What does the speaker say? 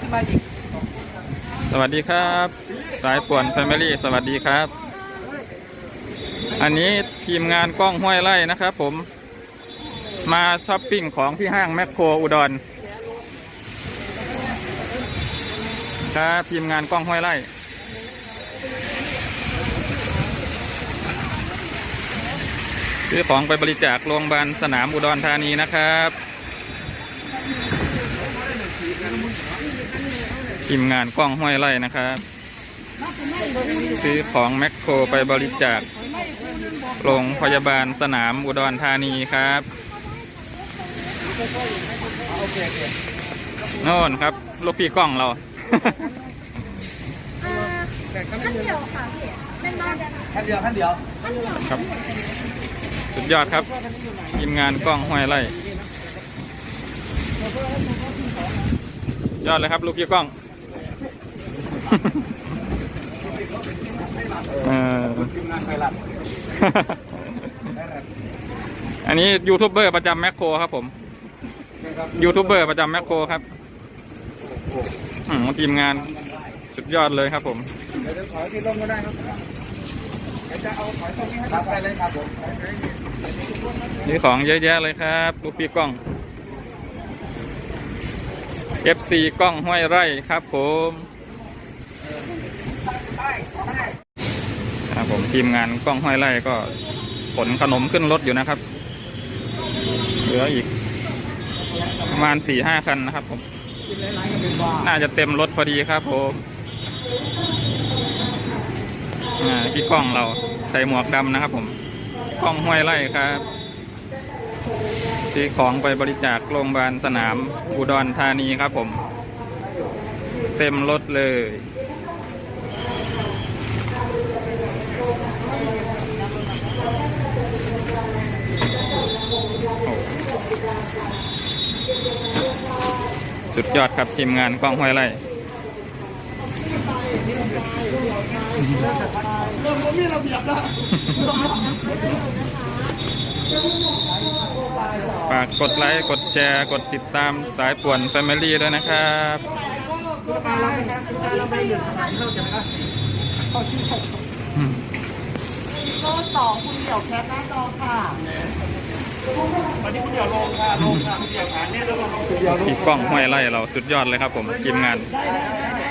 ขึ้นมาอีกสวัสดีครับ สายป่วนแฟมิลี่สวัสดีครับ อันนี้ทีมงานกล้องห้วยไร่นะครับผม มาช้อปปิ้งของที่ห้างแมคโครอุดรครับทีมงานกล้องห้วยไร่ซื้อของไปบริจาคโรงพยาบาลสนามอุดรธานีนะครับ ทีมงานกล้องห้วยไร่นะครับ ซื้อของแมคโครไปบริจาคโรงพยาบาลสนามอุดรธานีครับโน่นครับ ลูกพี่กล้องเราขั้นเดียวค่ะพี่เป็นบ้านเดียวขั้นเดียวขั้นเดียวครับ สุดยอดครับ ทีมงานกล้องห้วยไร่ ยอดเลยครับ ลูกพี่กล้องอันนี้ยูทูบเบอร์ประจำแมคโครครับผมยูทูบเบอร์ประจำแมคโครครับทีมงานสุดยอดเลยครับผมเดี๋ยวจะถอที่ร่มก็ได้ครับจะเอาถอตรงนี้ให้รับได้เลยครับผมนี่ของเยอะแยะเลยครับลูกพี่กล้อง FC กล้องห้วยไร่ครับผมครับผมทีมงานกล้องห้วยไร่ก็ขนขนมขึ้นรถอยู่นะครับ เหลืออีกประมาณสี่ห้าคันนะครับผม น่าจะเต็มรถพอดีครับผมอ่าพี่กล้องเราใส่หมวกดำนะครับผม กล้องห้วยไร่ครับ ซื้อของไปบริจาคโรงพยาบาลสนามอุดรธานีครับผม เต็มรถเลย สุดยอดครับทีมงานกล้องห้วยไร่เราเบียดนะ ฝากกดไลค์กดแชร์กดติดตามสายป่วนแฟมิลี่ด้วยนะครับตุ๊กตาเราไปครับตุ๊กตาเราไปหนึ่งสถานเข้าจะนะครับก็สองคุณเดี่ยวแคปหน้าจอค่ะวันนี้คุณเดี่ยวลงค่ะลงค่ะคุณเดี่ยวฐานเนี่ยแล้วก็ลงเดี่ยวลงพี่กล้องห้วยไร่เราสุดยอดเลยครับผมทีมงาน ถ่ายคลิปแล้วด้วยไหมเนี่ย